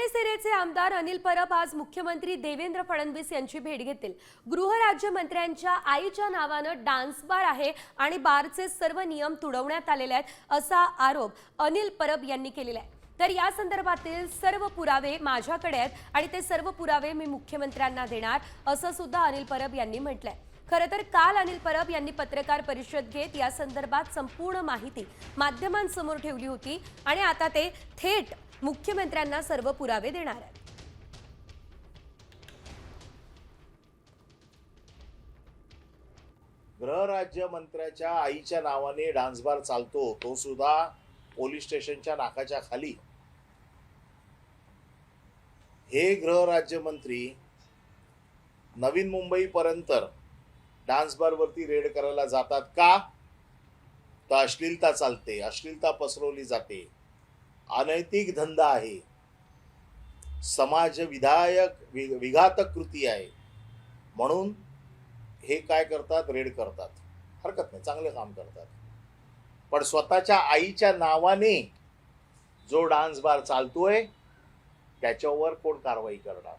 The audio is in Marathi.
ठाणे सेनेचे आमदार अनिल परब आज मुख्यमंत्री देवेंद्र फडणवीस यांची भेट घेतील. गृहराज्यमंत्र्यांच्या आईच्या नावानं डान्स बार आहे आणि बारचे सर्व नियम तुडवण्यात आलेले आहेत असा आरोप अनिल परब यांनी केलेला आहे. तर या संदर्भातील सर्व पुरावे माझ्याकडे आहेत आणि ते सर्व पुरावे मी मुख्यमंत्र्यांना देणार असं सुद्धा अनिल परब यांनी म्हटलंय. खरं तर काल अनिल परब यांनी पत्रकार परिषद घेत या संदर्भात संपूर्ण माहिती माध्यमांसमोर ठेवली होती आणि आता ते थेट मुख्यमंत्र्यांना सर्व पुरावे देणार आहेत. गृहराज्य मंत्र्याच्या आईच्या नावाने डान्स बार चालतो तो सुद्धा पोलीस स्टेशनच्या नाकाच्या खाली. हे गृहराज्यमंत्री नवीन मुंबईपर्यंत डान्स बारवरती रेड करायला जातात का? तर अश्लीलता चालते अश्लीलता पसरवली जाते. अनैतिक धंदा आहे. समाज विधायक विघातक कृती आहे. म्हणून हे काय करतात? रेड करतात. हरकत नाही चांगले काम करतात. पण स्वतःच्या आईच्या नावाने जो डान्स बार चालतोय त्याच्यावर कोण कारवाई करणार?